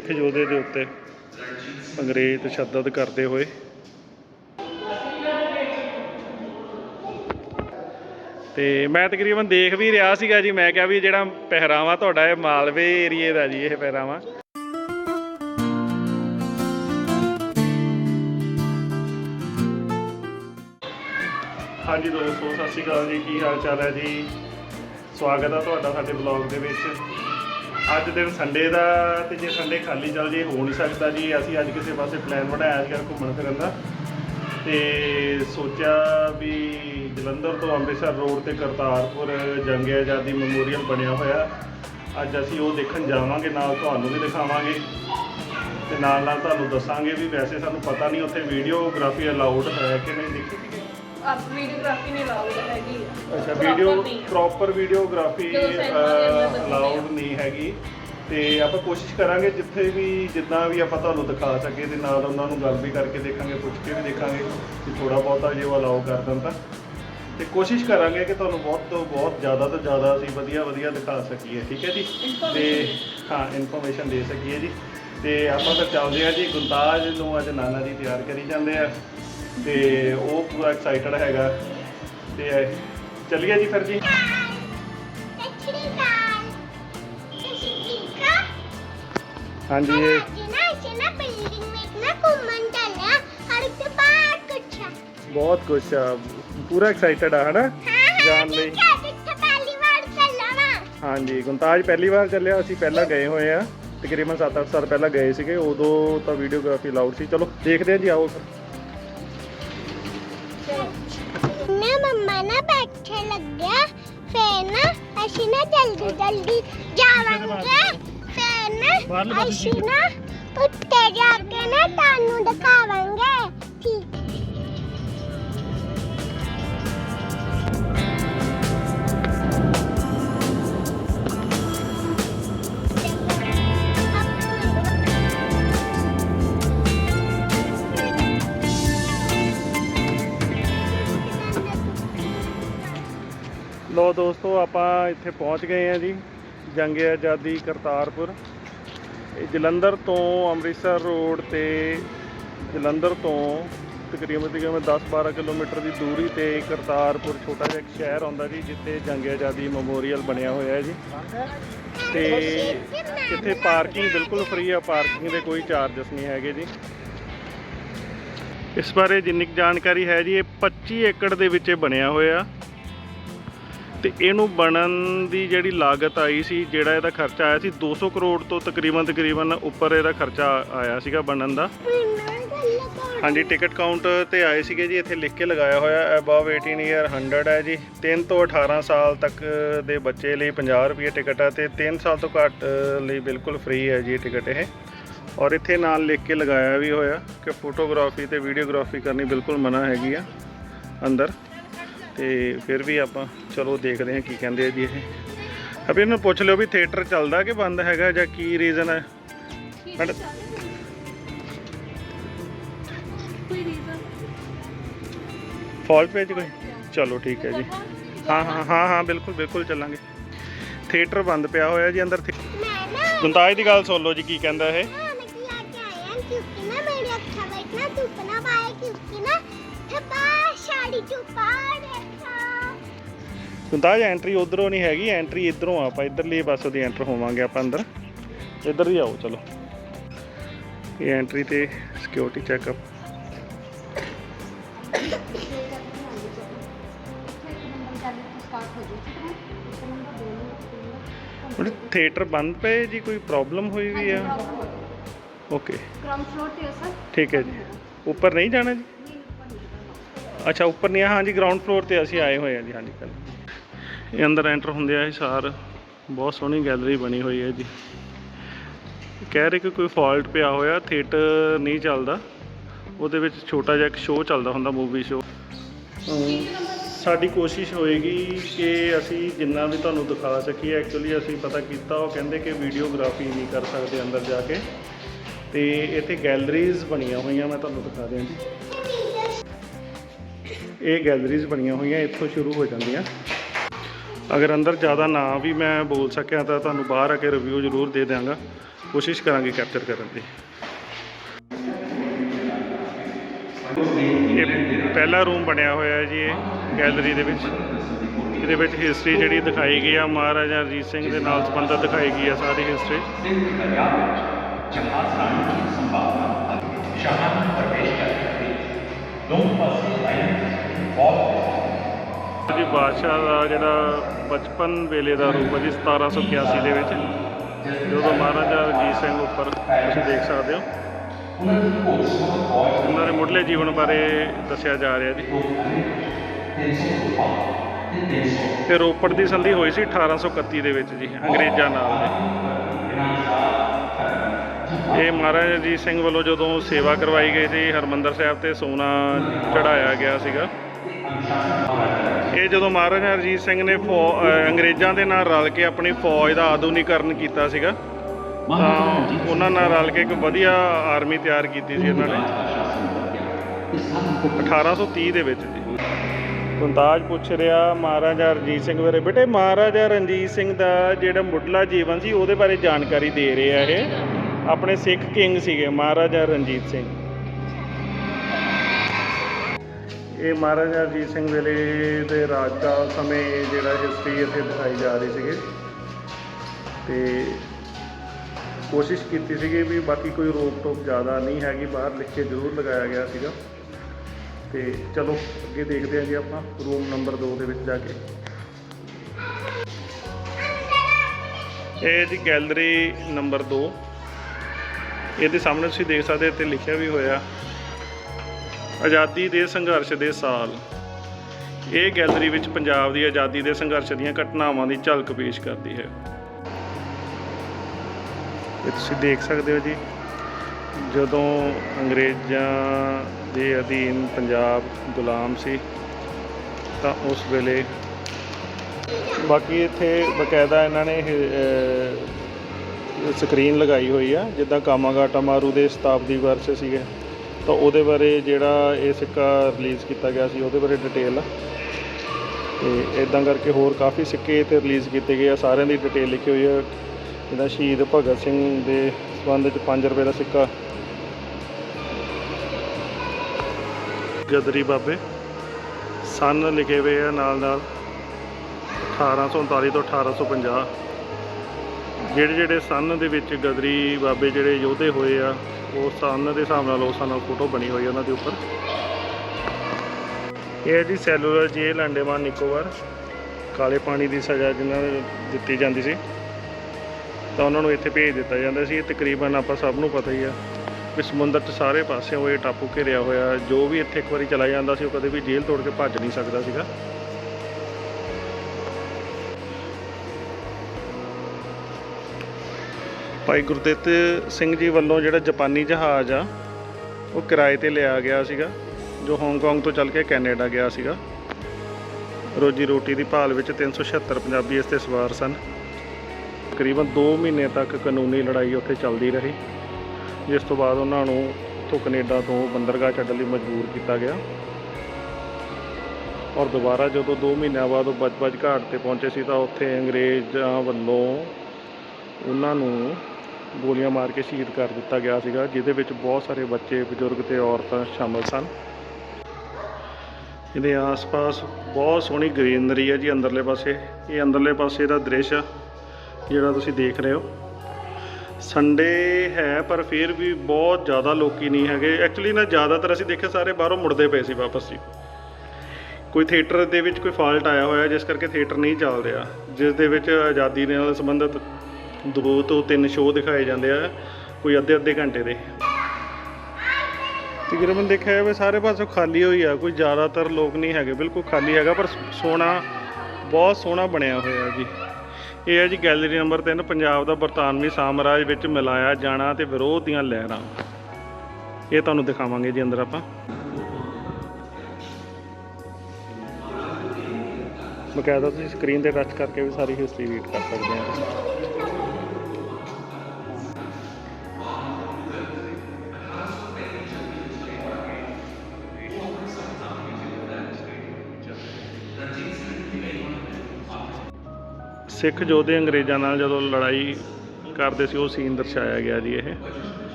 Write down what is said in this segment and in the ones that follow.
ਸਿੱਖ ਯੋਧੇ ਦੇ ਉੱਤੇ ਅੰਗਰੇਜ਼ ਤਸ਼ੱਦਦ ਕਰਦੇ ਹੋਏ। ਤੇ ਮੈਂ ਤਕਰੀਬਨ ਦੇਖ ਵੀ ਰਿਹਾ ਸੀਗਾ ਜੀ, ਮੈਂ ਕਿਹਾ ਵੀ ਜਿਹੜਾ ਪਹਿਰਾਵਾ ਤੁਹਾਡਾ ਇਹ ਮਾਲਵੇ ਏਰੀਏ ਦਾ ਜੀ, ਇਹ ਪਹਿਰਾਵਾ। ਹਾਂਜੀ ਦੋਸਤੋ, ਸਤਿ ਸ਼੍ਰੀ ਅਕਾਲ ਜੀ, ਕੀ ਹਾਲ ਚਾਲ ਹੈ ਜੀ? ਸਵਾਗਤ ਹੈ ਤੁਹਾਡਾ ਸਾਡੇ ਬਲੌਗ ਦੇ ਵਿੱਚ। ਅੱਜ ਦਿਨ ਸੰਡੇ ਦਾ ਤੇ ਜੇ ਸੰਡੇ ਖਾਲੀ ਚੱਲ ਜੇ, ਹੋ ਨਹੀਂ ਸਕਦਾ ਜੀ। ਅਸੀਂ ਅੱਜ ਕਿਸੇ ਪਾਸੇ ਪਲਾਨ ਬਣਾਇਆ ਸੀਗਾ ਘੁੰਮਣ ਫਿਰਨ ਦਾ। ਤੇ ਸੋਚਿਆ ਵੀ ਜਲੰਧਰ ਤੋਂ ਅੰਮ੍ਰਿਤਸਰ ਰੋਡ ਤੇ ਕਰਤਾਰਪੁਰ ਜੰਗ ਆਜ਼ਾਦੀ ਮੈਮੋਰੀਅਲ ਬਣਿਆ ਹੋਇਆ। ਅੱਜ ਅਸੀਂ ਉਹ ਦੇਖਣ ਜਾਵਾਂਗੇ, ਨਾਲ ਤੁਹਾਨੂੰ ਵੀ ਦਿਖਾਵਾਂਗੇ। ਤੇ ਨਾਲ ਨਾਲ ਤੁਹਾਨੂੰ ਦੱਸਾਂਗੇ ਵੀ ਵੈਸੇ ਸਾਨੂੰ ਪਤਾ ਨਹੀਂ ਉੱਥੇ ਵੀਡੀਓਗ੍ਰਾਫੀ ਅਲਾਉਡ ਹੈ ਕਿ ਨਹੀਂ ਦੇਖੀ। ਆਪ ਵੀਡੀਓਗ੍ਰਾਫੀ ਨਹੀਂ ਲਾਉਡ ਹੈਗੀ ਆ। ਅੱਛਾ Proper ਵੀਡੀਓ ਨਹੀਂ ਆ। ਪ੍ਰੋਪਰ ਵੀਡੀਓਗ੍ਰਾਫੀ ਆ। ਅਲਾਉਡ ਨਹੀਂ ਹੈਗੀ ਤੇ ਆਪਾਂ ਕੋਸ਼ਿਸ਼ ਕਰਾਂਗੇ ਜਿੱਥੇ ਵੀ ਜਿੱਦਾਂ ਵੀ ਆਪਾਂ ਤੁਹਾਨੂੰ ਦਿਖਾ ਸਕੇ ਤੇ ਨਾਲ ਉਹਨਾਂ ਨੂੰ ਗੱਲ ਵੀ ਕਰਕੇ ਦੇਖਾਂਗੇ ਪੁੱਛ ਕੇ ਵੀ ਦੇਖਾਂਗੇ ਕਿ ਥੋੜਾ ਬਹੁਤਾ ਜੇ ਉਹ ਅਲਾਉ ਕਰ ਦੇਣ ਤਾਂ ਤੇ ਕੋਸ਼ਿਸ਼ ਕਰਾਂਗੇ ਕਿ ਤੁਹਾਨੂੰ ਬਹੁਤ ਤੋਂ ਬਹੁਤ ਜ਼ਿਆਦਾ ਤੋਂ ਜ਼ਿਆਦਾ ਅਸੀਂ ਵਧੀਆ ਵਧੀਆ ਦਿਖਾ ਸਕੀਏ ਠੀਕ ਹੈ ਜੀ ਤੇ ਹਾਂ ਇਨਫੋਰਮੇਸ਼ਨ ਦੇ ਸਕੀਏ ਜੀ ਤੇ ਆਪਾਂ ਤਾਂ ਚੱਲਦੇ ਆ ਜੀ ਗੁਲਤਾਜ ਨੂੰ ਅੱਜ ਨਾਨਾ ਜੀ ਤਿਆਰ ਕਰੀ ਜਾਂਦੇ ਆ ਤੇ ਉਹ ਪੂਰਾ ਐਕਸਾਈਟਡ ਹੈਗਾ ਤੇ ਚੱਲੀਏ ਜੀ ਫਿਰ ਜੀ। ਹਾਂਜੀ। ਇਹ ਬਹੁਤ ਕੁਛ ਆ। ਪੂਰਾ ਐਕਸਾਈਟਡ ਆ ਹਨਾ? ਜਾਣ ਲਈ। ਹਾਂਜੀ ਗੁੰਤਾਜ ਪਹਿਲੀ ਵਾਰ ਚੱਲਿਆ। ਅਸੀਂ ਪਹਿਲਾਂ ਗਏ ਹੋਏ ਆ ਤਕਰੀਬਨ 7-8 ਸਾਲ ਪਹਿਲਾਂ ਗਏ ਸੀਗੇ। ਉਦੋਂ ਤਾਂ ਵੀਡੀਓਗ੍ਰਾਫੀ ਲਾਊਡ ਸੀ। ਚਲੋ ਦੇਖਦੇ ਆ ਜੀ ਆਓ ਫਿਰ। ਮੰਮਾ ਨਾ ਬੈਠੇ ਲੱਗਿਆ। ਫੇਰ ਨਾ ਅਸੀਂ ਨਾ ਜਲਦੀ ਜਲਦੀ ਜਾਵਾਂਗੇ। ਫੇਰ ਨਾ ਅਸੀਂ ਨਾ ਉੱਤੇ ਜਾ ਕੇ ਨਾ ਤੁਹਾਨੂੰ ਦਿਖਾਵਾਂਗੇ। ਲੋ ਦੋਸਤੋ, ਆਪਾਂ ਇੱਥੇ ਪਹੁੰਚ ਗਏ ਆ ਜੀ, ਜੰਗ ਆਜ਼ਾਦੀ ਕਰਤਾਰਪੁਰ। ਇਹ ਜਲੰਧਰ ਤੋਂ ਅੰਮ੍ਰਿਤਸਰ ਰੋਡ ਤੇ, ਜਲੰਧਰ ਤੋਂ ਤਕਰੀਬਨ ਤਕਰੀਬਨ 10-12 ਕਿਲੋਮੀਟਰ ਦੀ ਦੂਰੀ ਤੇ ਕਰਤਾਰਪੁਰ ਛੋਟਾ ਜਿਹਾ ਇੱਕ ਸ਼ਹਿਰ ਆਉਂਦਾ ਜੀ, ਜਿੱਥੇ ਜੰਗ ਆਜ਼ਾਦੀ ਮੈਮੋਰੀਅਲ ਬਣਿਆ ਹੋਇਆ ਹੈ ਜੀ। ਤੇ ਇੱਥੇ ਪਾਰਕਿੰਗ ਬਿਲਕੁਲ ਫ੍ਰੀ ਆ, ਪਾਰਕਿੰਗ ਦੇ ਕੋਈ ਚਾਰजेस ਨਹੀਂ ਹੈਗੇ ਜੀ। ਇਸ ਬਾਰੇ ਜਿੰਨੀ ਕੁ ਜਾਣਕਾਰੀ ਹੈ ਜੀ, ਇਹ 25 ਏਕੜ ਦੇ ਵਿੱਚ ਇਹ ਬਣਿਆ ਹੋਇਆ। ਤੇ ਇਹਨੂੰ ਬਣਨ ਦੀ ਜਿਹੜੀ ਲਾਗਤ ਆਈ ਸੀ, ਜਿਹੜਾ ਇਹਦਾ ਖਰਚਾ ਆਇਆ ਸੀ 200 ਕਰੋੜ ਤੋਂ ਤਕਰੀਬਨ ਤਕਰੀਬਨ ਉੱਪਰ ਇਹਦਾ ਖਰਚਾ ਆਇਆ ਸੀਗਾ ਬਣਨ ਦਾ। ਹਾਂਜੀ, ਟਿਕਟ ਕਾਊਂਟਰ ਤੇ ਆਏ ਸੀਗੇ ਜੀ, ਇੱਥੇ ਲਿਖ ਕੇ ਲਗਾਇਆ ਹੋਇਆ ਅਬਵ 18 ਇਅਰ 100 ਹੈ ਜੀ। 3 ਤੋਂ 18 ਸਾਲ ਤੱਕ ਦੇ ਬੱਚੇ ਲਈ 50 ਰੁਪਏ ਟਿਕਟ ਹੈ ਤੇ 3 ਸਾਲ ਤੋਂ ਘੱਟ ਲਈ ਬਿਲਕੁਲ ਫ੍ਰੀ ਹੈ ਜੀ ਇਹ ਟਿਕਟ ਇਹ। ਔਰ ਇੱਥੇ ਨਾਲ ਲਿਖ ਕੇ ਲਗਾਇਆ ਵੀ ਹੋਇਆ ਕਿ ਫੋਟੋਗ੍ਰਾਫੀ ਤੇ ਵੀਡੀਓਗ੍ਰਾਫੀ ਕਰਨੀ ਬਿਲਕੁਲ ਮਨਾ ਹੈਗੀ ਆ ਅੰਦਰ। ਤੇ ਫਿਰ ਵੀ ਆਪਾਂ ਚਲੋ ਦੇਖਦੇ ਹਾਂ ਕੀ ਕਹਿੰਦੇ ਆ ਜੀ ਇਹ। ਅਭੀ ਇਹਨਾਂ ਪੁੱਛ ਲਿਓ ਵੀ ਥੀਏਟਰ ਚੱਲਦਾ ਕਿ ਬੰਦ ਹੈਗਾ ਜਾਂ ਕੀ ਰੀਜ਼ਨ ਹੈ? ਮੈਡਮ ਕੋਈ ਰੀਜ਼ਨ ਫਾਲਟ ਪੇਜ ਕੋਈ? ਚਲੋ ਠੀਕ ਹੈ ਜੀ। ਹਾਂ ਹਾਂ ਹਾਂ ਹਾਂ ਬਿਲਕੁਲ ਬਿਲਕੁਲ ਚੱਲਾਂਗੇ। ਥੀਏਟਰ ਬੰਦ ਪਿਆ ਹੋਇਆ ਜੀ ਅੰਦਰ ਗੁੰਤਾਜ ਦੀ ਗੱਲ ਸੁਣ ਲਓ ਜੀ ਕੀ ਕਹਿੰਦਾ ਇਹ। ਹਾਂ ਮੈਂ ਕੀ ਆ ਕੇ ਆਇਆ ਕਿਉਂਕਿ ਨਾ ਮੇਰੀ ਅੱਖਾਂ ਵਿੱਚ ਨਾ ਧੁੱਪ ਨਾ ਪਾਏ ਕਿਉਂਕਿ ਨਾ ਥਪਾ ਸਾੜੀ ਚੁਪਾ ਦੇਖਾ ਗੁੰਤਾਜ ਐਂਟਰੀ ਉਧਰੋਂ ਨਹੀਂ ਹੈਗੀ ਐਂਟਰੀ ਇਧਰੋਂ ਆ ਆਪਾਂ ਇਧਰਲੀ ਪਾਸੋਂ ਦੀ ਐਂਟਰ ਹੋਵਾਂਗੇ ਆਪਾਂ ਅੰਦਰ। ਇੱਧਰ ਹੀ ਆਓ ਚਲੋ। ਇਹ ਐਂਟਰੀ ਤੇ ਸਿਕਿਉਰਿਟੀ ਚੈੱਕਅਪ ਉਹਦੇ ਥੀਏਟਰ ਬੰਦ ਪਏ ਜੀ ਕੋਈ ਪ੍ਰੋਬਲਮ ਹੋਈ ਵੀ ਆ? ਓਕੇ ਗਰਾਊਂਡ ਫਲੋਰ ਤੇ ਹੈ ਸਰ। ਠੀਕ ਹੈ ਜੀ। ਉੱਪਰ ਨਹੀਂ ਜਾਣਾ ਜੀ? ਅੱਛਾ ਉੱਪਰ ਨਹੀਂ ਆ। ਹਾਂਜੀ ਗਰਾਊਂਡ ਫਲੋਰ ਤੇ ਅਸੀਂ ਆਏ ਹੋਏ ਆ ਜੀ ਹਾਂਜੀ ਕੱਲ ਇਹ ਅੰਦਰ ਐਂਟਰ ਹੁੰਦੇ ਆ ਇਹ ਸਾਰ। ਬਹੁਤ ਸੋਹਣੀ ਗੈਲਰੀ ਬਣੀ ਹੋਈ ਹੈ ਜੀ। ਕਹਿ ਰਹੇ ਕਿ ਕੋਈ ਫਾਲਟ ਪਿਆ ਹੋਇਆ ਥੀਏਟਰ ਨਹੀਂ ਚੱਲਦਾ। ਉਹਦੇ ਵਿੱਚ ਛੋਟਾ ਜਿਹਾ ਇੱਕ ਸ਼ੋਅ ਚੱਲਦਾ ਹੁੰਦਾ ਮੂਵੀ ਸ਼ੋਅ ਸਾਡੀ ਕੋਸ਼ਿਸ਼ ਹੋਏਗੀ ਕਿ ਅਸੀਂ ਜਿੰਨਾ ਵੀ ਤੁਹਾਨੂੰ ਦਿਖਾ ਸਕੀਏ ਐਕਚੁਅਲੀ ਅਸੀਂ ਪਤਾ ਕੀਤਾ, ਉਹ ਕਹਿੰਦੇ ਕਿ ਵੀਡੀਓਗ੍ਰਾਫੀ ਨਹੀਂ ਕਰ ਸਕਦੇ ਅੰਦਰ ਜਾ ਕੇ। ਤੇ ਇੱਥੇ ਗੈਲਰੀਜ਼ ਬਣੀਆਂ ਹੋਈਆਂ, ਮੈਂ ਤੁਹਾਨੂੰ ਦਿਖਾ ਦਿਆਂ ਜੀ। ਇਹ ਗੈਲਰੀਜ਼ ਬਣੀਆਂ ਹੋਈਆਂ, ਇੱਥੋਂ ਸ਼ੁਰੂ ਹੋ ਜਾਂਦੀਆਂ। ਅਗਰ ਅੰਦਰ ਜ਼ਿਆਦਾ ਨਾ ਵੀ ਮੈਂ ਬੋਲ ਸਕਿਆ ਤਾਂ ਤੁਹਾਨੂੰ ਬਾਹਰ ਆ ਕੇ ਰਿਵਿਊ ਜ਼ਰੂਰ ਦੇ ਦਿਆਂਗਾ। ਕੋਸ਼ਿਸ਼ ਕਰਾਂਗੇ ਕੈਪਚਰ ਕਰਨ ਦੀ। ਇਹ ਪਹਿਲਾ ਰੂਮ ਬਣਿਆ ਹੋਇਆ ਹੈ ਜੀ ਇਹ ਗੈਲਰੀ ਦੇ ਵਿੱਚ। ਇਹਦੇ ਵਿੱਚ ਹਿਸਟਰੀ ਜਿਹੜੀ ਦਿਖਾਈ ਗਈ ਆ, ਮਹਾਰਾਜਾ ਰਣਜੀਤ ਸਿੰਘ ਦੇ ਨਾਲ ਸੰਬੰਧਿਤ ਦਿਖਾਈ ਗਈ ਆ ਸਾਰੀ ਹਿਸਟਰੀ ਜਹਾਜ਼ ਰਾਣੀ ਦੀ ਸੰਭਾਵਨਾ ਸ਼ਾਹਾਂ ਨੂੰ ਪ੍ਰਵੇਸ਼ ਕਰਨ ਦੇ ਪਾਸੇ ਲਾਈਨ ਬਹੁਤ ਜੀ ਬਾਦਸ਼ਾਹ ਦਾ ਜਿਹੜਾ ਬਚਪਨ ਵੇਲੇ ਦਾ ਰੂਪ ਹੈ ਜੀ 1781 ਦੇ ਵਿੱਚ। ਜਦੋਂ ਮਹਾਰਾਜਾ ਰਣਜੀਤ ਸਿੰਘ ਉੱਪਰ ਤੁਸੀਂ ਦੇਖ ਸਕਦੇ ਹੋ। ਉਹਨਾਂ ਦੇ ਮੁੱਢਲੇ ਜੀਵਨ ਬਾਰੇ ਦੱਸਿਆ ਜਾ ਰਿਹਾ ਜੀ। ਦੋ ਖੜੇ 300 ਤੁਪਾਂ ਤੇ ਰੋਪੜ ਦੀ ਸੰਧੀ ਹੋਈ ਸੀ 1831 ਦੇ ਵਿੱਚ ਜੀ, ਅੰਗਰੇਜ਼ਾਂ ਨਾਲ। ਜੀ ਇਹ ਮਹਾਰਾਜਾ ਰਣਜੀਤ ਸਿੰਘ ਵੱਲੋਂ ਜਦੋਂ ਸੇਵਾ ਕਰਵਾਈ ਗਈ ਸੀ, ਹਰਮੰਦਰ ਸਾਹਿਬ ਤੇ ਸੋਨਾ ਚੜਾਇਆ ਗਿਆ ਸੀਗਾ। ਇਹ ਜਦੋਂ ਮਹਾਰਾਜਾ ਰਣਜੀਤ ਸਿੰਘ ਨੇ ਅੰਗਰੇਜ਼ਾਂ ਦੇ ਨਾਲ ਰਲ ਕੇ ਆਪਣੀ ਫੌਜ ਦਾ ਆਧੁਨਿਕਰਨ ਕੀਤਾ ਸੀਗਾ ਤਾਂ ਉਹਨਾਂ ਨਾਲ ਰਲ ਕੇ ਇੱਕ ਵਧੀਆ ਆਰਮੀ ਤਿਆਰ ਕੀਤੀ ਸੀ ਇਹਨਾਂ ਨੇ। 1830 ਦੇ ਵਿੱਚ। ਜੀ ਮੁਮਤਾਜ ਪੁੱਛ ਰਿਹਾ ਮਹਾਰਾਜਾ ਰਣਜੀਤ ਸਿੰਘ ਬਾਰੇ ਬੇਟੇ ਮਹਾਰਾਜਾ ਰਣਜੀਤ ਸਿੰਘ ਦਾ ਜਿਹੜਾ ਮੁੱਢਲਾ ਜੀਵਨ ਸੀ ਉਹਦੇ ਬਾਰੇ ਜਾਣਕਾਰੀ ਦੇ ਰਿਹਾ ਇਹ? ਆਪਣੇ ਸਿੱਖ ਕਿੰਗ ਸੀਗੇ ਮਹਾਰਾਜਾ ਰਣਜੀਤ ਸਿੰਘ। ਇਹ ਮਹਾਰਾਜਾ ਅਜੀਤ ਸਿੰਘ ਵੇਲੇ ਦੇ ਰਾਜ ਦਾ ਸਮੇਂ ਜਿਹੜਾ ਹਿਸਟਰੀ ਇੱਥੇ ਦਿਖਾਈ ਜਾ ਰਹੀ ਸੀਗੀ। ਤੇ ਕੋਸ਼ਿਸ਼ ਕੀਤੀ ਸੀਗੀ ਵੀ ਬਾਕੀ ਕੋਈ ਰੋਕ ਟੋਕ ਜ਼ਿਆਦਾ ਨਹੀਂ ਹੈਗੀ, ਬਾਹਰ ਲਿਖ ਕੇ ਜ਼ਰੂਰ ਲਗਾਇਆ ਗਿਆ ਸੀਗਾ। ਤੇ ਚਲੋ, ਅੱਗੇ ਦੇਖਦੇ ਹਾਂ ਜੀ ਆਪਾਂ ਰੂਮ ਨੰਬਰ 2 ਦੇ ਵਿੱਚ ਜਾ ਕੇ। ਇਹ ਜੀ ਗੈਲਰੀ ਨੰਬਰ 2 ਇਹਦੇ ਸਾਹਮਣੇ ਤੁਸੀਂ ਦੇਖ ਸਕਦੇ ਇੱਥੇ ਲਿਖਿਆ ਵੀ ਹੋਇਆ। ਆਜ਼ਾਦੀ ਦੇ ਸੰਘਰਸ਼ ਦੇ ਸਾਲ। ਇਹ ਗੈਲਰੀ ਵਿੱਚ ਪੰਜਾਬ ਦੀ ਆਜ਼ਾਦੀ ਦੇ ਸੰਘਰਸ਼ ਦੀਆਂ ਘਟਨਾਵਾਂ ਦੀ ਝਲਕ ਪੇਸ਼ ਕਰਦੀ ਹੈ। ਇਹ ਤੁਸੀਂ ਦੇਖ ਸਕਦੇ ਹੋ ਜੀ, ਜਦੋਂ ਅੰਗਰੇਜ਼ਾਂ ਦੇ ਅਧੀਨ ਪੰਜਾਬ ਗੁਲਾਮ ਸੀ, ਤਾਂ ਉਸ ਵੇਲੇ ਬਾਕੀ ਇੱਥੇ ਬਕਾਇਦਾ ਇਹਨਾਂ ਨੇ ਸਕਰੀਨ ਲਗਾਈ ਹੋਈ ਆ, ਜਿੱਦਾਂ ਕਾਮਾਗਾਟਾ ਮਾਰੂ ਦੇ ਸ਼ਤਾਬਦੀ ਵਰਸ਼ ਸੀਗੇ। ਤਾਂ ਉਹਦੇ ਬਾਰੇ ਜਿਹੜਾ ਇਹ ਸਿੱਕਾ ਰਿਲੀਜ਼ ਕੀਤਾ ਗਿਆ ਸੀ, ਉਹਦੇ ਬਾਰੇ ਡਿਟੇਲ ਆ। ਤੇ ਇਦਾਂ ਕਰਕੇ ਹੋਰ ਕਾਫੀ ਸਿੱਕੇ ਤੇ ਰਿਲੀਜ਼ ਕੀਤੇ ਗਏ ਆ। ਸਾਰਿਆਂ ਦੀ ਡਿਟੇਲ ਲਿਖੀ ਹੋਈ ਆ। ਜਿਹਦਾ ਸ਼ਹੀਦ ਭਗਤ ਸਿੰਘ ਦੇ ਸੰਬੰਧ ਚ 5 ਰੁਪਏ ਦਾ ਸਿੱਕਾ। ਗਦਰੀ ਬਾਬੇ, ਸਨ ਲਿਖੇ ਹੋਏ ਆ ਨਾਲ ਨਾਲ 1839 ਤੋਂ 1850 ਜਿਹੜੇ ਜਿਹੜੇ ਸਨ ਦੇ ਵਿੱਚ ਗਦਰੀ ਬਾਬੇ ਜਿਹੜੇ ਯੋਧੇ ਹੋਏ ਆ, ਉਹ ਸਨ ਦੇ ਹਿਸਾਬ ਨਾਲ ਉਸ ਨਾਲ ਫੋਟੋ ਬਣੀ ਹੋਈ ਉਹਨਾਂ ਦੇ ਉੱਪਰ। ਇਹ ਹੈ ਜੀ ਸੈਲੂਲਰ ਜੇਲ ਅੰਡੇਮਾਨ ਨਿਕੋਬਾਰ। ਕਾਲੇ ਪਾਣੀ ਦੀ ਸਜ਼ਾ ਜਿਨ੍ਹਾਂ ਨੂੰ ਦਿੱਤੀ ਜਾਂਦੀ ਸੀ, ਤਾਂ ਉਹਨਾਂ ਨੂੰ ਇੱਥੇ ਭੇਜ ਦਿੱਤਾ ਜਾਂਦਾ ਸੀ। ਇਹ ਤਕਰੀਬਨ ਆਪਾਂ ਸਭ ਨੂੰ ਪਤਾ ਹੀ ਆ ਵੀ ਸਮੁੰਦਰ 'ਚ ਸਾਰੇ ਪਾਸਿਓਂ ਇਹ ਟਾਪੂ ਘਿਰਿਆ ਹੋਇਆ। ਜੋ ਵੀ ਇੱਥੇ ਇੱਕ ਵਾਰੀ ਚਲਾ ਜਾਂਦਾ ਸੀ, ਉਹ ਕਦੇ ਵੀ ਜੇਲ੍ਹ ਤੋੜ ਕੇ ਭੱਜ ਨਹੀਂ ਸਕਦਾ ਸੀਗਾ। ਭਾਈ ਗੁਰਦਿੱਤ ਸਿੰਘ ਜੀ ਵੱਲੋਂ ਜਿਹੜਾ ਜਾਪਾਨੀ ਜਹਾਜ਼ ਆ, ਉਹ ਕਿਰਾਏ ਤੇ ਲਿਆ ਗਿਆ ਸੀਗਾ, ਜੋ ਹਾਂਗਕਾਂਗ ਤੋਂ ਚੱਲ ਕੇ ਕੈਨੇਡਾ ਗਿਆ ਸੀਗਾ। ਰੋਜੀ ਰੋਟੀ ਦੀ ਭਾਲ ਵਿੱਚ 376 ਪੰਜਾਬੀ ਇਸ ਤੇ ਸਵਾਰ ਸਨ। ਤਕਰੀਬਨ 2 ਮਹੀਨੇ ਤੱਕ ਕਾਨੂੰਨੀ ਲੜਾਈ ਉੱਥੇ ਚੱਲਦੀ ਰਹੀ, ਜਿਸ ਤੋਂ ਬਾਅਦ ਉਹਨਾਂ ਨੂੰ ਉੱਥੋਂ ਕੈਨੇਡਾ ਤੋਂ ਬੰਦਰਗਾਹ ਛੱਡਣ ਲਈ ਮਜਬੂਰ ਕੀਤਾ ਗਿਆ। ਔਰ ਦੁਬਾਰਾ ਜਦੋਂ 2 ਮਹੀਨਿਆਂ ਬਾਅਦ ਉਹ ਬਜਬਜ ਘਾਟ ਤੇ ਪਹੁੰਚੇ ਸੀ, ਤਾਂ ਉੱਥੇ ਅੰਗਰੇਜ਼ਾਂ ਵੱਲੋਂ ਉਹਨਾਂ ਨੂੰ ਗੋਲੀਆਂ ਮਾਰ ਕੇ ਸ਼ਹੀਦ ਕਰ ਦਿੱਤਾ ਗਿਆ ਸੀਗਾ, ਜਿਹਦੇ ਵਿੱਚ ਬਹੁਤ ਸਾਰੇ ਬੱਚੇ, ਬਜ਼ੁਰਗ ਤੇ ਔਰਤਾਂ ਸ਼ਾਮਲ ਸਨ। ਇਹਦੇ ਆਸ-ਪਾਸ ਬਹੁਤ ਸੋਹਣੀ ਗ੍ਰੀਨਰੀ ਹੈ ਜੀ ਅੰਦਰਲੇ ਪਾਸੇ। ਇਹ ਅੰਦਰਲੇ ਪਾਸੇ ਦਾ ਦ੍ਰਿਸ਼ ਜਿਹੜਾ ਤੁਸੀਂ ਦੇਖ ਰਹੇ ਹੋ। ਸੰਡੇ ਹੈ, ਪਰ ਫਿਰ ਵੀ ਬਹੁਤ ਜ਼ਿਆਦਾ ਲੋਕੀ ਨਹੀਂ ਹੈਗੇ। ਐਕਚੁਅਲੀ ਨਾ, ਜ਼ਿਆਦਾਤਰ ਅਸੀਂ ਦੇਖਿਆ ਸਾਰੇ ਬਾਹਰੋਂ ਮੁੜਦੇ ਪਏ ਸੀ ਵਾਪਸ ਜੀ। ਕੋਈ ਥੀਏਟਰ ਦੇ ਵਿੱਚ ਕੋਈ ਫਾਲਟ ਆਇਆ ਹੋਇਆ, ਜਿਸ ਕਰਕੇ ਥੀਏਟਰ ਨਹੀਂ ਚੱਲ ਰਿਹਾ, ਜਿਸ ਦੇ ਵਿੱਚ ਆਜ਼ਾਦੀ ਦੇ ਨਾਲ ਸੰਬੰਧਿਤ ਦੋ ਤੋਂ ਤਿੰਨ ਸ਼ੋਅ ਦਿਖਾਏ ਜਾਂਦੇ ਆ, ਕੋਈ ਅੱਧੇ ਅੱਧੇ ਘੰਟੇ ਦੇ। ਤਕਰੀਬਨ ਦੇਖਿਆ ਜਾਵੇ ਸਾਰੇ ਪਾਸੋਂ ਖਾਲੀ ਹੋਈ ਆ, ਕੋਈ ਜ਼ਿਆਦਾਤਰ ਲੋਕ ਨਹੀਂ ਹੈਗੇ, ਬਿਲਕੁਲ ਖਾਲੀ ਹੈਗਾ, ਪਰ ਸੋਹਣਾ, ਬਹੁਤ ਸੋਹਣਾ ਬਣਿਆ ਹੋਇਆ ਜੀ। ਇਹ ਹੈ ਜੀ ਗੈਲਰੀ ਨੰਬਰ 3 ਪੰਜਾਬ ਦਾ ਬਰਤਾਨਵੀ ਸਾਮਰਾਜ ਵਿੱਚ ਮਿਲਾਇਆ ਜਾਣਾ ਤੇ ਵਿਰੋਧ ਦੀਆਂ ਲਹਿਰਾਂ। ਇਹ ਤੁਹਾਨੂੰ ਦਿਖਾਵਾਂਗੇ ਜੀ ਅੰਦਰ ਆਪਾਂ। ਬਕਾਇਦਾ ਤੁਸੀਂ ਸਕਰੀਨ ਤੇ ਟੱਚ ਕਰਕੇ ਵੀ ਸਾਰੀ ਹਿਸਟਰੀ ਰੀਡ ਕਰ ਸਕਦੇ ਹੋ ਸਿੱਖ ਯੋਧੇ ਅੰਗਰੇਜ਼ਾਂ ਨਾਲ ਜਦੋਂ ਲੜਾਈ ਕਰਦੇ ਸੀ, ਉਹ ਸੀਨ ਦਰਸਾਇਆ ਗਿਆ ਜੀ ਇਹ।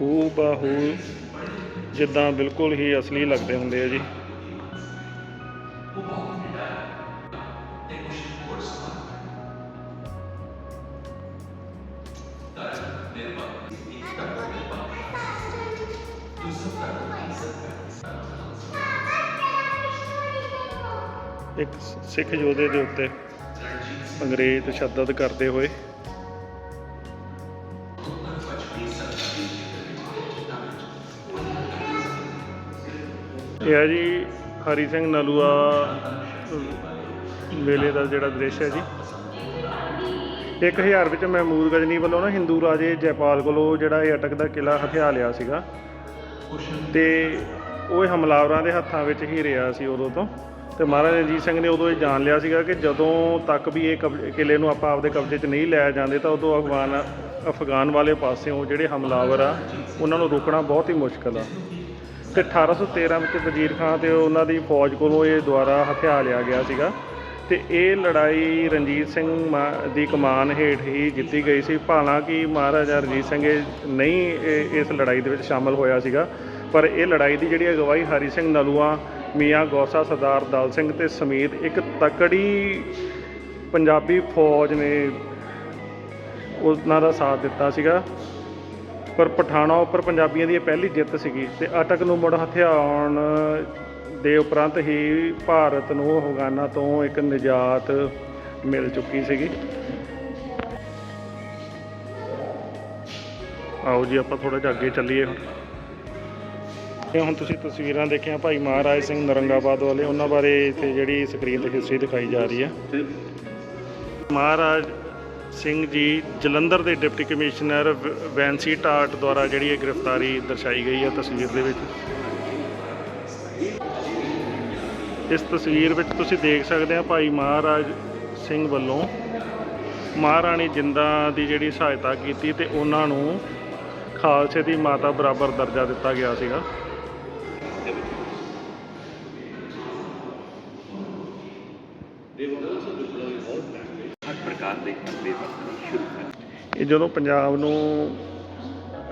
ਹੂ ਬਾਹੂ ਜਿੱਦਾਂ ਬਿਲਕੁਲ ਹੀ ਅਸਲੀ ਲੱਗਦੇ ਹੁੰਦੇ ਆ ਜੀ। ਇੱਕ ਸਿੱਖ ਯੋਧੇ ਦੇ ਉੱਤੇ ਅੰਗਰੇਜ਼ ਤਸ਼ੱਦਦ ਕਰਦੇ ਹੋਏ। ਇਹ ਹੈ ਜੀ ਹਰੀ ਸਿੰਘ ਨਲੂਆ ਮੇਲੇ ਦਾ ਜਿਹੜਾ ਦ੍ਰਿਸ਼ ਹੈ ਜੀ। 1000 ਵਿੱਚ ਮਹਿਮੂਦ ਗਜਨੀ ਵੱਲੋਂ ਨਾ ਹਿੰਦੂ ਰਾਜੇ ਜੈਪਾਲ ਕੋਲੋਂ ਜਿਹੜਾ ਇਹ ਅਟਕ ਦਾ ਕਿਲਾ ਹਥਿਆ ਲਿਆ ਸੀਗਾ। ਤੇ ਉਹ ਹਮਲਾਵਰਾਂ ਦੇ ਹੱਥਾਂ ਵਿੱਚ ਹੀ ਰਿਹਾ ਸੀ ਉਦੋਂ ਤੋਂ। ਤੇ ਮਹਾਰਾਜਾ ਰਣਜੀਤ ਸਿੰਘ ਨੇ ਉਦੋਂ ਇਹ ਜਾਣ ਲਿਆ ਸੀਗਾ ਕਿ ਜਦੋਂ ਤੱਕ ਵੀ ਇਹ ਕਬਜ਼ੇ- ਕਿਲੇ ਨੂੰ ਆਪਾਂ ਆਪਦੇ ਕਬਜ਼ੇ 'ਚ ਨਹੀਂ ਲੈ ਜਾਂਦੇ ਤਾਂ ਉਦੋਂ ਅਫਗਾਨ ਅਫਗਾਨ ਵਾਲੇ ਪਾਸਿਓਂ ਜਿਹੜੇ ਹਮਲਾਵਰ ਆ, ਉਹਨਾਂ ਨੂੰ ਰੋਕਣਾ ਬਹੁਤ ਹੀ ਮੁਸ਼ਕਲ ਆ। ਤੇ 1813 ਵਿੱਚ ਵਜ਼ੀਰ ਖਾਨ ਤੇ ਉਹਨਾਂ ਦੀ ਫੌਜ ਕੋਲੋਂ ਇਹ ਦੁਆਰਾ ਹਥਿਆ ਲਿਆ ਗਿਆ ਸੀਗਾ ਤੇ ਇਹ ਲੜਾਈ ਰਣਜੀਤ ਸਿੰਘ ਮਾ- ਦੀ ਕਮਾਨ ਹੇਠ ਹੀ ਜਿੱਤੀ ਗਈ ਸੀ। ਹਾਲਾਂਕਿ ਮਹਾਰਾਜਾ ਰਣਜੀਤ ਸਿੰਘ ਇਹ ਨਹੀਂ, ਇਹ- ਇਸ ਲੜਾਈ ਦੇ ਵਿੱਚ ਸ਼ਾਮਲ ਹੋਇਆ ਸੀਗਾ। ਪਰ ਇਹ ਲੜਾਈ ਦੀ ਜਿਹੜੀ ਅਗਵਾਈ ਹਰੀ ਸਿੰਘ ਨਲੂਆ ਮੀਆਂ ਗੌਸਾ ਸਰਦਾਰ ਦਲ ਸਿੰਘ ਤੇ ਸਮੇਤ ਇੱਕ ਤਕੜੀ ਪੰਜਾਬੀ ਫੌਜ ਨੇ ਉਹਨਾਂ ਦਾ ਸਾਥ ਦਿੱਤਾ ਸੀਗਾ। ਪਰ ਪਠਾਣਾ ਉੱਪਰ ਪੰਜਾਬੀਆਂ ਦੀ ਇਹ ਪਹਿਲੀ ਜਿੱਤ ਸੀਗੀ ਤੇ ਅਟਕ ਨੂੰ ਮੁੜ ਹਥਿਆਉਣ ਦੇ ਉਪਰੰਤ ਹੀ ਭਾਰਤ ਨੂੰ ਅਫਗਾਨਾਂ ਤੋਂ ਇੱਕ ਨਿਜਾਤ ਮਿਲ ਚੁੱਕੀ ਸੀਗੀ। ਆਓ ਜੀ ਆਪਾਂ ਥੋੜਾ ਜਿਹਾ ਅੱਗੇ ਚੱਲੀਏ ਹੁਣ। ਇਹ ਹੁਣ ਤੁਸੀਂ ਤਸਵੀਰਾਂ ਦੇਖੀਆਂ ਭਾਈ ਮਹਾਰਾਜ ਸਿੰਘ ਨਰੰਗਾਬਾਦ ਵਾਲੇ, ਉਹਨਾਂ ਬਾਰੇ ਇੱਥੇ ਜਿਹੜੀ ਸਕਰੀਨ ਤੇ ਹਿਸਟਰੀ ਦਿਖਾਈ ਜਾ ਰਹੀ ਹੈ। ਮਹਾਰਾਜ ਸਿੰਘ ਜੀ ਜਲੰਧਰ ਦੇ ਡਿਪਟੀ ਕਮਿਸ਼ਨਰ ਵ- ਵੈਂਸੀ ਟਾਟ ਦੁਆਰਾ ਜਿਹੜੀ ਇਹ ਗ੍ਰਿਫਤਾਰੀ ਦਰਸਾਈ ਗਈ ਹੈ ਤਸਵੀਰ ਦੇ ਵਿੱਚ। ਇਸ ਤਸਵੀਰ ਵਿੱਚ ਤੁਸੀਂ ਦੇਖ ਸਕਦੇ ਆ ਭਾਈ ਮਹਾਰਾਜ ਸਿੰਘ ਵੱਲੋਂ ਮਹਾਰਾਣੀ ਜਿੰਦਾ ਦੀ ਜਿਹੜੀ ਸਹਾਇਤਾ ਕੀਤੀ ਤੇ ਉਹਨਾਂ ਨੂੰ ਖਾਲਸੇ ਦੀ ਮਾਤਾ ਬਰਾਬਰ ਦਰਜਾ ਦਿੱਤਾ ਗਿਆ ਸੀਗਾ ਹਰ ਪ੍ਰਕਾਰ ਦੇ ਹਮਲੇ ਵਰਤਣੇ ਸ਼ੁਰੂ ਕਰ ਜਦੋਂ ਪੰਜਾਬ ਨੂੰ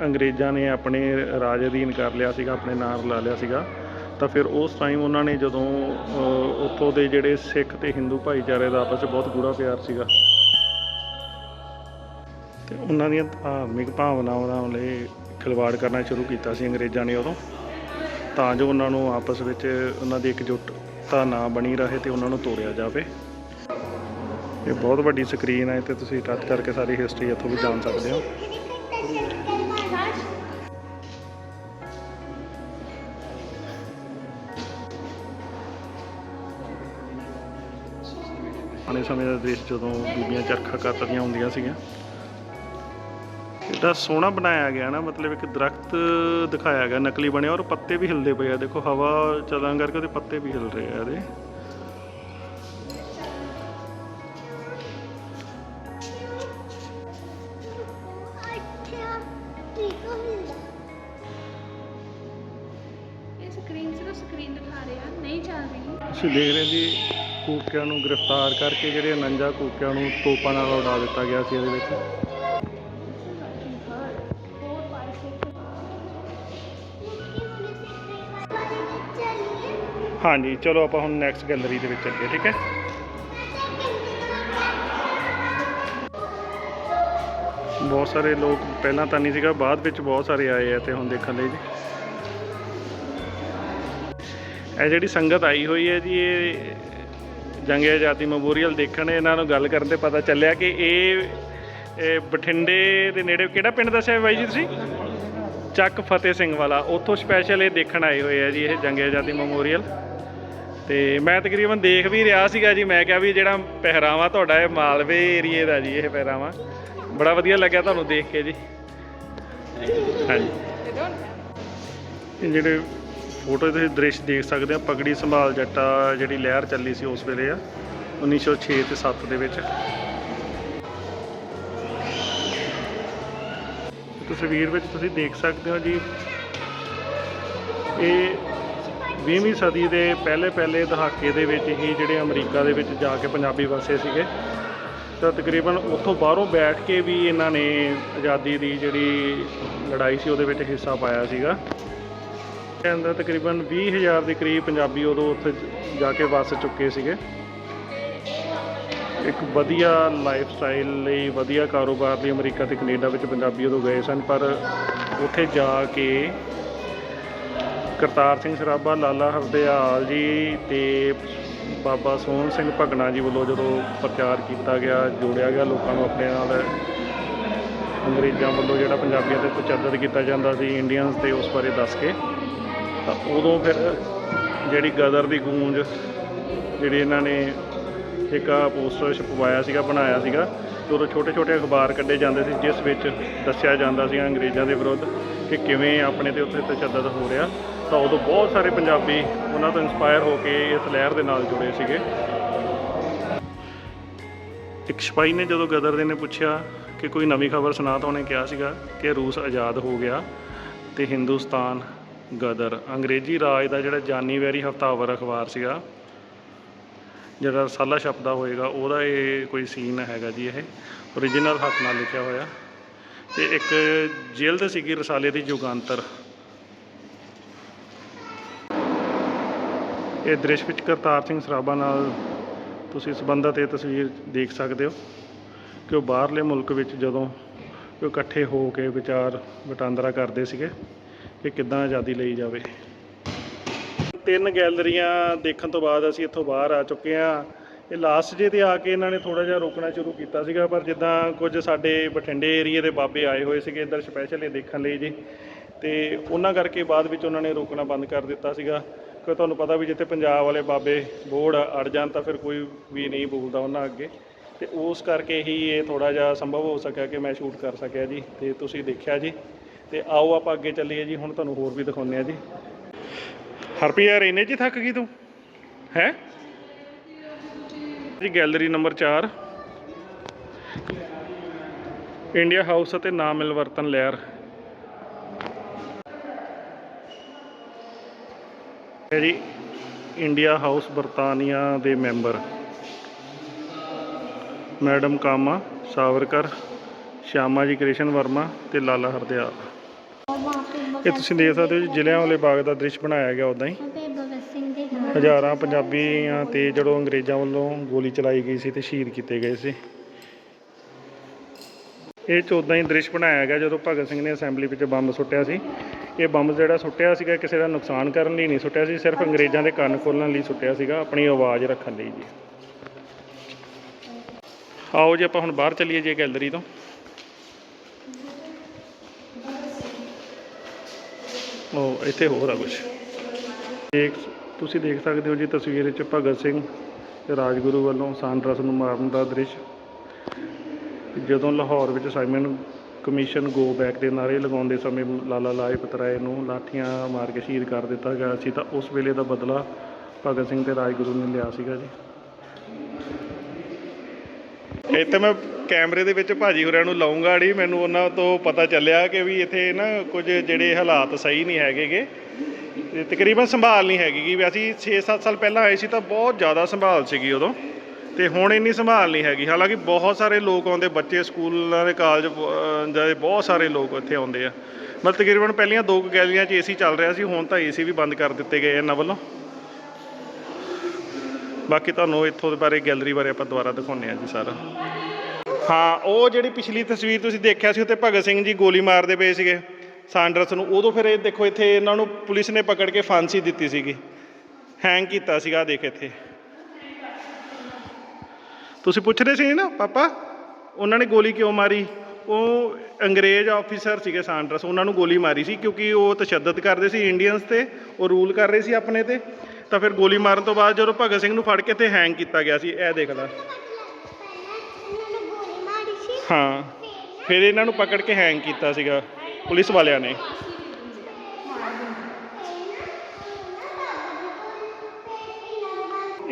ਅੰਗਰੇਜ਼ਾਂ ਨੇ ਆਪਣੇ ਰਾਜ ਅਧੀਨ ਕਰ ਲਿਆ ਸੀਗਾ, ਆਪਣੇ ਨਾਲ ਲਾ ਲਿਆ ਸੀਗਾ, ਤਾਂ ਫਿਰ ਉਸ ਟਾਈਮ ਉਹਨਾਂ ਨੇ ਜਦੋਂ ਉੱਥੋਂ ਦੇ ਜਿਹੜੇ ਸਿੱਖ ਤੇ ਹਿੰਦੂ ਭਾਈਚਾਰੇ ਦਾ ਆਪਸ 'ਚ ਬਹੁਤ ਗੂੜਾ ਪਿਆਰ ਸੀਗਾ। ਤੇ ਉਹਨਾਂ ਦੀਆਂ ਧਾਰਮਿਕ ਭਾਵਨਾਵਾਂ ਲਈ ਖਿਲਵਾੜ ਕਰਨਾ ਸ਼ੁਰੂ ਕੀਤਾ ਸੀ ਅੰਗਰੇਜ਼ਾਂ ਨੇ ਉਦੋਂ। ਤਾਂ ਜੋ ਉਹਨਾਂ ਨੂੰ ਆਪਸ ਵਿੱਚ ਉਹਨਾਂ ਦੀ ਇਕਜੁੱਟਤਾ ਨਾ ਬਣੀ ਰਹੇ ਤੇ ਉਹਨਾਂ ਨੂੰ ਤੋੜਿਆ ਜਾਵੇ। ਇਹ ਬਹੁਤ ਵੱਡੀ ਸਕਰੀਨ ਹੈ ਤੇ ਤੁਸੀਂ ਟੱਚ ਕਰਕੇ ਸਾਰੀ ਹਿਸਟਰੀ ਇੱਥੋਂ ਵੀ ਜਾਣ ਸਕਦੇ ਹੋ। ਪੁਰਾਣੇ ਸਮੇਂ ਦਾ ਦੇਸ਼ ਜਦੋਂ ਬੀਬੀਆਂ ਚਰਖਾ ਕੱਤਦੀਆਂ ਹੁੰਦੀਆਂ ਸੀਗੀਆਂ। ਇਹਦਾ ਸੋਹਣਾ ਬਣਾਇਆ ਗਿਆ ਨਾ, ਮਤਲਬ ਇੱਕ ਦਰਖਤ ਦਿਖਾਇਆ ਗਿਆ, ਨਕਲੀ ਬਣਿਆ, ਔਰ ਪੱਤੇ ਵੀ ਹਿਲਦੇ ਪਏ ਆ। ਦੇਖੋ, ਹਵਾ ਚੱਲਣ ਕਰਕੇ ਉਹਦੇ ਪੱਤੇ ਵੀ ਹਿਲ ਰਹੇ ਆ ਇਹਦੇ। ਇਹ ਸਕਰੀਨ ਸਿਰਫ ਸਕਰੀਨ ਦਿਖਾ ਰਿਹਾ ਨਹੀਂ ਚੱਲ ਰਹੀ। ਤੁਸੀਂ ਦੇਖ ਰਹੇ ਜੀ ਕੂਕਿਆਂ ਨੂੰ ਗ੍ਰਿਫਤਾਰ ਕਰਕੇ ਜਿਹੜੇ 49 ਕੂਕਿਆਂ ਨੂੰ ਤੋਪਾਂ ਨਾਲ ਉਡਾ ਦਿੱਤਾ ਗਿਆ ਸੀ ਇਹਦੇ ਵਿੱਚ। ਹਾਂਜੀ, ਚਲੋ ਆਪਾਂ ਹੁਣ ਨੈਕਸਟ ਗੈਲਰੀ ਦੇ ਵਿੱਚ ਚੱਲੀਏ, ਠੀਕ ਹੈ? ਬਹੁਤ ਸਾਰੇ ਲੋਕ ਪਹਿਲਾਂ ਤਾਂ ਨਹੀਂ ਸੀਗਾ, ਬਾਅਦ ਵਿੱਚ ਬਹੁਤ ਸਾਰੇ ਆਏ ਆ ਤੇ ਹੁਣ ਦੇਖਣ ਲਈ ਜੀ। ਇਹ ਜਿਹੜੀ ਸੰਗਤ ਆਈ ਹੋਈ ਹੈ ਜੀ, ਇਹ ਜੰਗ ਆਜ਼ਾਦੀ ਮੈਮੋਰੀਅਲ ਦੇਖਣ, ਇਹਨਾਂ ਨੂੰ ਗੱਲ ਕਰਨ ਤੇ ਪਤਾ ਚੱਲਿਆ ਕਿ ਇਹ ਬਠਿੰਡੇ ਦੇ ਨੇੜੇ ਕਿਹੜਾ ਪਿੰਡ ਦੱਸਿਆ ਬਾਈ ਜੀ ਤੁਸੀਂ? ਚੱਕ ਫਤਿਹ ਸਿੰਘ ਵਾਲਾ, ਉੱਥੋਂ ਸਪੈਸ਼ਲ ਇਹ ਦੇਖਣ ਆਏ ਹੋਏ ਆ ਜੀ, ਇਹ ਜੰਗ ਆਜ਼ਾਦੀ ਮੈਮੋਰੀਅਲ। ਤੇ ਮੈਂ ਤਕਰੀਬਨ ਦੇਖ ਵੀ ਰਿਹਾ ਸੀਗਾ ਜੀ, ਮੈਂ ਕਿਹਾ ਵੀ ਜਿਹੜਾ ਪਹਿਰਾਵਾ ਤੁਹਾਡਾ ਇਹ ਮਾਲਵੇ ਏਰੀਏ ਦਾ ਜੀ, ਇਹ ਪਹਿਰਾਵਾ। ਬੜਾ ਵਧੀਆ ਲੱਗਿਆ ਤੁਹਾਨੂੰ ਦੇਖ ਕੇ ਜੀ। ਹਾਂਜੀ। ਇਹ ਜਿਹੜੇ ਫੋਟੋ ਦੇ ਦ੍ਰਿਸ਼ ਦੇਖ ਸਕਦੇ ਆ, ਪਗੜੀ ਸੰਭਾਲ ਜੱਟਾ ਜਿਹੜੀ ਲਹਿਰ ਚੱਲੀ ਸੀ ਉਸ ਵੇਲੇ ਆ 1906 ਤੇ 7 ਦੇ ਵਿੱਚ। ਤਸਵੀਰ ਵਿੱਚ ਤੁਸੀਂ ਦੇਖ ਸਕਦੇ ਹੋ ਜੀ, ਇਹ 20ਵੀਂ ਸਦੀ ਦੇ ਪਹਿਲੇ ਪਹਿਲੇ ਦਹਾਕੇ ਦੇ ਵਿੱਚ ਹੀ ਜਿਹੜੇ ਅਮਰੀਕਾ ਦੇ ਵਿੱਚ ਜਾ ਕੇ ਪੰਜਾਬੀ ਵਸੇ ਸੀਗੇ। ਤਾਂ ਤਕਰੀਬਨ ਉੱਥੋਂ ਬਾਹਰੋਂ ਬੈਠ ਕੇ ਵੀ ਇਹਨਾਂ ਨੇ ਆਜ਼ਾਦੀ ਦੀ ਜਿਹੜੀ ਲੜਾਈ ਸੀ ਉਹਦੇ ਵਿੱਚ ਹਿੱਸਾ ਪਾਇਆ ਸੀਗਾ। ਕਹਿੰਦਾ ਤਕਰੀਬਨ 20000 ਦੇ ਕਰੀਬ ਪੰਜਾਬੀ ਉਦੋਂ ਉੱਥੇ ਜਾ ਕੇ ਵਸ ਚੁੱਕੇ ਸੀਗੇ। ਇੱਕ ਵਧੀਆ ਲਾਈਫ ਸਟਾਈਲ ਲਈ, ਵਧੀਆ ਕਾਰੋਬਾਰ ਲਈ ਅਮਰੀਕਾ ਤੇ ਕੈਨੇਡਾ ਵਿੱਚ ਪੰਜਾਬੀ ਉਦੋਂ ਗਏ ਸਨ, ਪਰ ਉੱਥੇ ਜਾ ਕੇ ਕਰਤਾਰ ਸਿੰਘ ਸਰਾਭਾ, ਲਾਲਾ ਹਰਦਿਆਲ ਜੀ ਤੇ ਬਾਬਾ ਸੋਹਣ ਸਿੰਘ ਭਗਣਾ ਜੀ ਵੱਲੋਂ ਜਦੋਂ ਪ੍ਰਚਾਰ ਕੀਤਾ ਗਿਆ, ਜੋੜਿਆ ਗਿਆ ਲੋਕਾਂ ਨੂੰ ਆਪਣੇ ਨਾਲ, ਅੰਗਰੇਜ਼ਾਂ ਵੱਲੋਂ ਜਿਹੜਾ ਪੰਜਾਬੀਆਂ ਤੇ ਤਸ਼ੱਦਦ ਕੀਤਾ ਜਾਂਦਾ ਸੀ ਇੰਡੀਅਨਸ ਤੇ ਉਸ ਬਾਰੇ ਦੱਸ ਕੇ, ਤਾਂ ਉਦੋਂ ਫਿਰ ਜਿਹੜੀ ਗਦਰ ਦੀ ਗੂੰਜ, ਜਿਹੜੀ ਇਹਨਾਂ ਨੇ ਇੱਕ ਪੋਸਟਰ ਛਪਵਾਇਆ ਸੀਗਾ, ਬਣਾਇਆ ਸੀਗਾ, ਤੇ ਉਦੋਂ ਛੋਟੇ ਛੋਟੇ ਅਖਬਾਰ ਕੱਢੇ ਜਾਂਦੇ ਸੀ, ਜਿਸ ਵਿੱਚ ਦੱਸਿਆ ਜਾਂਦਾ ਸੀ ਅੰਗਰੇਜ਼ਾਂ ਦੇ ਵਿਰੁੱਧ ਕਿ ਕਿਵੇਂ ਆਪਣੇ ਤੇ ਉੱਥੇ ਤਸ਼ੱਦਦ ਹੋ ਰਿਹਾ। ਤਾਂ ਉਦੋਂ ਬਹੁਤ ਸਾਰੇ ਪੰਜਾਬੀ ਉਹਨਾਂ ਤੋਂ ਇਨਸਪਾਇਰ ਹੋ ਕੇ ਇਸ ਲਹਿਰ ਦੇ ਨਾਲ ਜੁੜੇ ਸੀਗੇ। ਇੱਕ ਸਿਪਾਹੀ ਨੇ ਜਦੋਂ ਗਦਰ ਦੇ ਨੇ ਪੁੱਛਿਆ ਕਿ ਕੋਈ ਨਵੀਂ ਖਬਰ ਸੁਣਾ ਤਾਂ ਉਹਨੇ ਕਿਹਾ ਸੀਗਾ ਕਿ ਰੂਸ ਆਜ਼ਾਦ ਹੋ ਗਿਆ ਤੇ ਹਿੰਦੁਸਤਾਨ ਗਦਰ। ਅੰਗਰੇਜ਼ੀ ਰਾਜ ਦਾ ਜਿਹੜਾ ਜਾਨੀ ਵੈਰੀ ਹਫਤਾਵਰ ਅਖਬਾਰ ਸੀਗਾ, ਜਿਹੜਾ ਰਸਾਲਾ ਛਪਦਾ ਹੋਏਗਾ, ਉਹਦਾ ਇਹ ਕੋਈ ਸੀਨ ਹੈਗਾ ਜੀ ਇਹ। ਓਰੀਜਨਲ ਹੱਥ ਨਾਲ ਲਿਖਿਆ ਹੋਇਆ। ਤੇ ਇੱਕ ਜਿਲਦ ਸੀਗੀ ਰਸਾਲੇ ਦੀ ਜੁਗਾਂਤਰ। ਇਹ ਦ੍ਰਿਸ਼ ਵਿੱਚ ਕਰਤਾਰ ਸਿੰਘ ਸਰਾਭਾ ਨਾਲ ਤੁਸੀਂ ਸੰਬੰਧਿਤ ਇਹ ਤਸਵੀਰ ਦੇਖ ਸਕਦੇ ਹੋ ਕਿ ਉਹ ਬਾਹਰਲੇ ਮੁਲਕ ਵਿੱਚ ਜਦੋਂ ਉਹ ਇਕੱਠੇ ਹੋ ਕੇ ਵਿਚਾਰ ਵਟਾਂਦਰਾ ਕਰਦੇ ਸੀਗੇ ਕਿ ਕਿੱਦਾਂ ਆਜ਼ਾਦੀ ਲਈ ਜਾਵੇ। ਤਿੰਨ ਗੈਲਰੀਆਂ ਦੇਖਣ ਤੋਂ ਬਾਅਦ ਅਸੀਂ ਇੱਥੋਂ ਬਾਹਰ ਆ ਚੁੱਕੇ ਹਾਂ। ਇਹ ਲਾਸਟ ਜੇ ਤੇ ਆ ਕੇ ਇਹਨਾਂ ਨੇ ਥੋੜਾ ਜਿਹਾ ਰੋਕਣਾ ਸ਼ੁਰੂ ਕੀਤਾ ਸੀਗਾ, ਪਰ ਜਿੱਦਾਂ ਕੁਝ ਸਾਡੇ ਬਠਿੰਡੇ ਏਰੀਏ ਦੇ ਬਾਬੇ ਆਏ ਹੋਏ ਸੀਗੇ ਇੱਧਰ ਸਪੈਸ਼ਲ ਇਹ ਦੇਖਣ ਲਈ ਜੀ। ਤੇ ਉਹਨਾਂ ਕਰਕੇ ਬਾਅਦ ਵਿੱਚ ਉਹਨਾਂ ਨੇ ਰੋਕਣਾ ਬੰਦ ਕਰ ਦਿੱਤਾ ਸੀਗਾ। ਕਿਉਂਕਿ ਤੁਹਾਨੂੰ ਪਤਾ ਵੀ ਜਿੱਥੇ ਪੰਜਾਬ ਵਾਲੇ ਬਾਬੇ ਬੋੜ ਅੜ ਜਾਣ ਤਾਂ ਫਿਰ ਕੋਈ ਵੀ ਨਹੀਂ ਬੋਲਦਾ ਉਹਨਾਂ ਅੱਗੇ। ਤੇ ਉਸ ਕਰਕੇ ਹੀ ਇਹ ਥੋੜਾ ਜਿਹਾ ਸੰਭਵ ਹੋ ਸਕਿਆ ਕਿ ਮੈਂ ਸ਼ੂਟ ਕਰ ਸਕਿਆ ਜੀ, ਤੇ ਤੁਸੀਂ ਦੇਖਿਆ ਜੀ। ਤੇ ਆਓ ਆਪਾਂ ਅੱਗੇ ਚੱਲੀਏ ਜੀ, ਹੁਣ ਤੁਹਾਨੂੰ ਹੋਰ ਵੀ ਦਿਖਾਉਂਦੇ ਆ ਜੀ। ਹਰਪੀ ਯਾਰ ਇਹਨੇ ਜੀ ਥੱਕ ਗਈ ਤੂੰ? ਹੈ? ਜੀ ਗੈਲਰੀ ਨੰਬਰ 4 ਇੰਡੀਆ ਹਾਊਸ ਅਤੇ ਨਾਮ ਮਿਲਵਰਤਨ ਲਹਿਰ। ਹੈ ਜੀ ਇੰਡੀਆ ਹਾਊਸ ਬਰਤਾਨੀਆ ਦੇ ਮੈਂਬਰ। ਮੈਡਮ ਕਾਮਾ, ਸਾਵਰਕਰ, ਸ਼ਿਆਮਾ ਜੀ, ਕ੍ਰਿਸ਼ਨ ਵਰਮਾ ਤੇ ਲਾਲਾ ਹਰਦਿਆਲ। ਇਹ ਤੁਸੀਂ ਦੇਖ ਸਕਦੇ ਹੋ ਜੀ, ਜ਼ਿਲ੍ਹਿਆਂ ਵਾਲੇ ਬਾਗ ਦਾ ਦ੍ਰਿਸ਼ ਬਣਾਇਆ ਗਿਆ ਉਦਾਂ ਹੀ। ਹਜ਼ਾਰਾਂ ਪੰਜਾਬੀਆਂ ਤੇ ਜਦੋਂ ਅੰਗਰੇਜ਼ਾਂ ਵੱਲੋਂ ਗੋਲੀ ਚਲਾਈ ਗਈ ਸੀ ਤੇ ਸ਼ਹੀਦ ਕੀਤੇ ਗਏ ਸੀ। ਇਹ 'ਚ ਉਦਾਂ ਹੀ ਦ੍ਰਿਸ਼ ਬਣਾਇਆ ਗਿਆ ਜਦੋਂ ਭਗਤ ਸਿੰਘ ਨੇ ਅਸੈਂਬਲੀ ਵਿੱਚ ਬੰਬ ਸੁੱਟਿਆ ਸੀ। ਇਹ ਬੰਬ ਜਿਹੜਾ ਸੁੱਟਿਆ ਸੀਗਾ ਕਿਸੇ ਦਾ ਨੁਕਸਾਨ ਕਰਨ ਲਈ ਨਹੀਂ ਸੁੱਟਿਆ ਸੀ ਸਿਰਫ ਅੰਗਰੇਜ਼ਾਂ ਦੇ ਕੰਨ ਖੋਲਣ ਲਈ ਸੁੱਟਿਆ ਸੀਗਾ ਆਪਣੀ ਆਵਾਜ਼ ਰੱਖਣ ਲਈ ਜੀ। ਆਓ ਜੀ ਆਪਾਂ ਹੁਣ ਬਾਹਰ ਚੱਲੀਏ ਜੀ ਗੈਲਰੀ ਤੋਂ। ਉਹ ਇੱਥੇ ਹੋਰ ਆ ਕੁਛ। ਦੇਖ ਤੁਸੀਂ ਦੇਖ ਸਕਦੇ ਹੋ ਜੀ ਤਸਵੀਰ ਵਿੱਚ ਭਗਤ ਸਿੰਘ ਤੇ ਰਾਜਗੁਰੂ ਵੱਲੋਂ ਸਾਂਡਰਸ ਨੂੰ ਮਾਰਨ ਦਾ ਦ੍ਰਿਸ਼। ਜਦੋਂ ਲਾਹੌਰ ਵਿੱਚ ਸਾਈਮਨ ਕਮਿਸ਼ਨ ਗੋ ਬੈਕ ਦੇ ਨਾਰੇ ਲਗਾਉਂਦੇ ਸਮੇਂ ਲਾਲਾ ਲਾਜਪਤ ਰਾਏ ਨੂੰ ਲਾਠੀਆਂ ਮਾਰ ਕੇ ਸ਼ਹੀਦ ਕਰ ਦਿੱਤਾ ਗਿਆ ਸੀ ਤਾਂ ਉਸ ਵੇਲੇ ਦਾ ਬਦਲਾ ਭਗਤ ਸਿੰਘ ਤੇ ਰਾਜਗੁਰੂ ਨੇ ਲਿਆ ਸੀਗਾ ਜੀ। ਇੱਥੇ ਮੈਂ ਕੈਮਰੇ ਦੇ ਵਿੱਚ ਭਾਜੀ ਹੋਰਾਂ ਨੂੰ ਲਾਉਂਗਾ ਅੜੀ ਮੈਨੂੰ ਉਹਨਾਂ ਤੋਂ ਪਤਾ ਚੱਲਿਆ ਕਿ ਵੀ ਇੱਥੇ ਨਾ ਕੁਝ ਜਿਹੜੇ ਹਾਲਾਤ ਸਹੀ ਨਹੀਂ ਹੈਗੇਗੇ। ਤਕਰੀਬਨ ਸੰਭਾਲ ਨਹੀਂ ਹੈਗੀ ਗੀ। ਵੀ ਅਸੀਂ 6-7 ਸਾਲ ਪਹਿਲਾਂ ਆਏ ਸੀ ਤਾਂ ਬਹੁਤ ਜ਼ਿਆਦਾ ਸੰਭਾਲ ਸੀਗੀ ਉਦੋਂ। ਤੇ ਹੁਣ ਇੰਨੀ ਸੰਭਾਲ ਨਹੀਂ ਹੈਗੀ। ਹਾਲਾਂਕਿ ਬਹੁਤ ਸਾਰੇ ਲੋਕ ਆਉਂਦੇ, ਬੱਚੇ ਸਕੂਲਾਂ ਦੇ ਕਾਲਜ ਦੇ ਬਹੁਤ ਸਾਰੇ ਲੋਕ ਇੱਥੇ ਆਉਂਦੇ ਆ। ਮਤਲਬ ਤਕਰੀਬਨ ਪਹਿਲੀਆਂ ਦੋ ਕੁ ਗੈਲਰੀਆਂ 'ਚ ਏਸੀ ਚੱਲ ਰਿਹਾ ਸੀ, ਹੁਣ ਤਾਂ ਏਸੀ ਵੀ ਬੰਦ ਕਰ ਦਿੱਤੇ ਗਏ ਇਹਨਾਂ ਵੱਲੋਂ। ਬਾਕੀ ਤੁਹਾਨੂੰ ਇੱਥੋਂ ਦੇ ਬਾਰੇ, ਗੈਲਰੀ ਬਾਰੇ ਆਪਾਂ ਦੁਬਾਰਾ ਦਿਖਾਉਂਦੇ ਹਾਂ ਜੀ ਸਾਰਾ। ਹਾਂ, ਉਹ ਜਿਹੜੀ ਪਿਛਲੀ ਤਸਵੀਰ ਤੁਸੀਂ ਦੇਖਿਆ ਸੀ ਉੱਤੇ ਭਗਤ ਸਿੰਘ ਜੀ ਗੋਲੀ ਮਾਰਦੇ ਪਏ ਸੀਗੇ, ਸਾਂਡਰਸ ਨੂੰ। ਉਦੋਂ ਫਿਰ ਇਹ ਦੇਖੋ, ਇੱਥੇ ਇਹਨਾਂ ਨੂੰ ਪੁਲਿਸ ਨੇ ਪਕੜ ਕੇ ਫਾਂਸੀ ਦਿੱਤੀ ਸੀਗੀ। ਹੈਂਗ ਕੀਤਾ ਸੀਗਾ ਦੇਖ ਇੱਥੇ। ਤੁਸੀਂ ਪੁੱਛ ਰਹੇ ਸੀ ਨਾ ਪਾਪਾ ਉਹਨਾਂ ਨੇ ਗੋਲੀ ਕਿਉਂ ਮਾਰੀ? ਉਹ ਅੰਗਰੇਜ਼ ਆਫੀਸਰ ਸੀਗੇ ਸਾਂਡਰਸ ਉਹਨਾਂ ਨੂੰ ਗੋਲੀ ਮਾਰੀ ਸੀ ਕਿਉਂਕਿ ਉਹ ਤਸ਼ੱਦਦ ਕਰਦੇ ਸੀ ਇੰਡੀਅਨਸ ਤੇ ਉਹ ਰੂਲ ਕਰ ਰਹੇ ਸੀ ਆਪਣੇ ਤੇ। ਤਾਂ ਫਿਰ ਗੋਲੀ ਮਾਰਨ ਤੋਂ ਬਾਅਦ ਜਦੋਂ ਭਗਤ ਸਿੰਘ ਨੂੰ ਫੜ ਕੇ ਤੇ ਹੈਂਗ ਕੀਤਾ ਗਿਆ ਸੀ ਇਹ ਦੇਖ ਲੈ। ਹਾਂ। ਫਿਰ ਇਹਨਾਂ ਨੂੰ ਪਕੜ ਕੇ ਹੈਂਗ ਕੀਤਾ ਸੀਗਾ ਪੁਲਿਸ ਵਾਲਿਆਂ ਨੇ।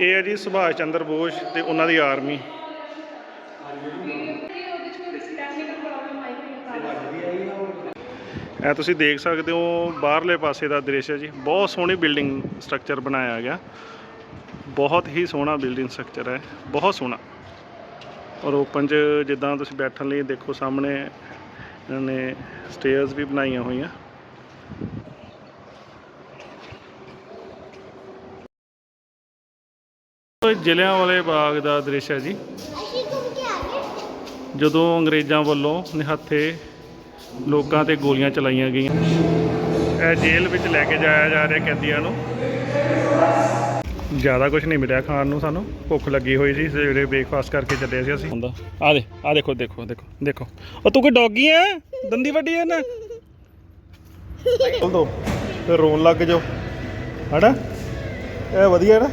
ਇਹ ਹੈ ਜੀ ਸੁਭਾਸ਼ ਚੰਦਰ ਬੋਸ ਤੇ ਉਹਨਾਂ ਦੀ ਆਰਮੀ। ਇਹ ਤੁਸੀਂ ਦੇਖ ਸਕਦੇ ਹੋ ਬਾਹਰਲੇ ਪਾਸੇ ਦਾ ਦ੍ਰਿਸ਼ ਹੈ ਜੀ। ਬਹੁਤ ਸੋਹਣੀ ਬਿਲਡਿੰਗ ਸਟਰਕਚਰ ਬਣਾਇਆ ਗਿਆ। ਬਹੁਤ ਹੀ ਸੋਹਣਾ ਬਿਲਡਿੰਗ ਸਟਰਕਚਰ ਹੈ। ਬਹੁਤ ਸੋਹਣਾ। ਔਰ ਓਪਨ 'ਚ ਜਿੱਦਾਂ ਤੁਸੀਂ ਬੈਠਣ ਲਈ ਦੇਖੋ ਸਾਹਮਣੇ ਇਹਨਾਂ ਨੇ ਸਟੇਅਰਸ ਵੀ ਬਣਾਈਆਂ ਹੋਈਆਂ। ਇਹ ਜ਼ਿਲ੍ਹਿਆਂ ਵਾਲੇ ਬਾਗ ਦਾ ਦ੍ਰਿਸ਼ ਹੈ ਜੀ। ਅਸੀਂ ਘੁੰਮ ਕੇ ਆ ਗਏ। ਜਦੋਂ ਅੰਗਰੇਜ਼ਾਂ ਵੱਲੋਂ ਨਿਹੱਥੇ ਲੋਕਾਂ ਤੇ ਗੋਲੀਆਂ ਚਲਾਈਆਂ ਗਈਆਂ ਇਹ ਜੇਲ੍ਹ ਵਿੱਚ ਲੈ ਕੇ ਜਾਇਆ ਜਾ ਰਿਹਾ ਕੈਦੀਆਂ ਨੂੰ। ਜ਼ਿਆਦਾ ਕੁਝ ਨਹੀਂ ਮਿਲਿਆ ਖਾਣ ਨੂੰ ਸਾਨੂੰ ਭੁੱਖ ਲੱਗੀ ਹੋਈ ਸੀ ਸਵੇਰੇ ਬ੍ਰੇਕਫਾਸਟ ਕਰਕੇ ਚੱਲੇ ਸੀ ਅਸੀਂ। ਹੁੰਦਾ ਆ ਦੇ ਆ ਦੇਖੋ ਦੇਖੋ ਦੇਖੋ ਦੇਖੋ। ਉਹ ਤੂੰ ਕੋਈ ਡੌਗੀ ਹੈ ਦੰਦੀ ਵੱਡੀ ਹੈ ਨਾ। ਖੋਲ ਦੋ ਫਿਰ ਰੋਣ ਲੱਗ ਜਾਓ। ਹਨਾ? ਇਹ ਵਧੀਆ ਨਾ?